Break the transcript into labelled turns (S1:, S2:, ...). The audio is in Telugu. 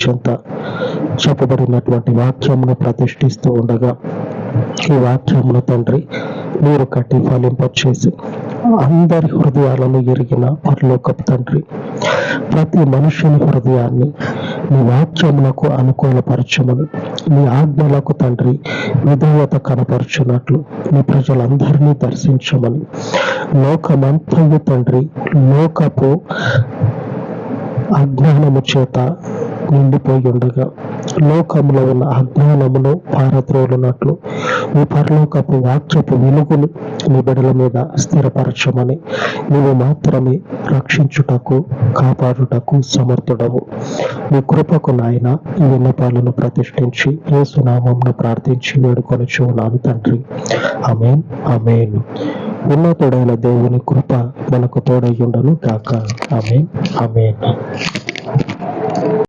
S1: చెంత చెప్పబడినటువంటి వాక్యమును ప్రతిష్ఠిస్తూ ఉండగా ఈ వాక్యమును తండ్రి మీరు కట్టి ఫలింపచేసి అందరి హృదయాలను ఎరిగిన పరలోకపు తండ్రి ప్రతి మనుషుని హృదయాన్ని నీ వాక్యములకు అనుకూలపరచమని నీ ఆజ్ఞలకు తండ్రి విధేయత కనపరచున్నట్లు నీ ప్రజలందరినీ దర్శించమని లోకమంతయు తండ్రి లోకపు అజ్ఞానము చేత నిండిపోయి ఉండగా లోకములో ఉన్న అజ్ఞానమును పారద్రోలునట్లు ఈ పరలోకపు వాక్యపు వెలుగును మీ బిడల మీద స్థిరపరచమని నీవు మాత్రమే రక్షించుటకు కాపాడుటకు సమర్థుడవు. మీ కృపకు నాయన ఈ విన్నపాలను ప్రతిష్ఠించి సునామంను ప్రార్థించి వేడుకొని చూనాను తండ్రి. అమేన్ అమేన్ ఉన్నతుడైన దేవుని కృప మనకు తోడయ్యుండను కాక అమేన్ అమేన్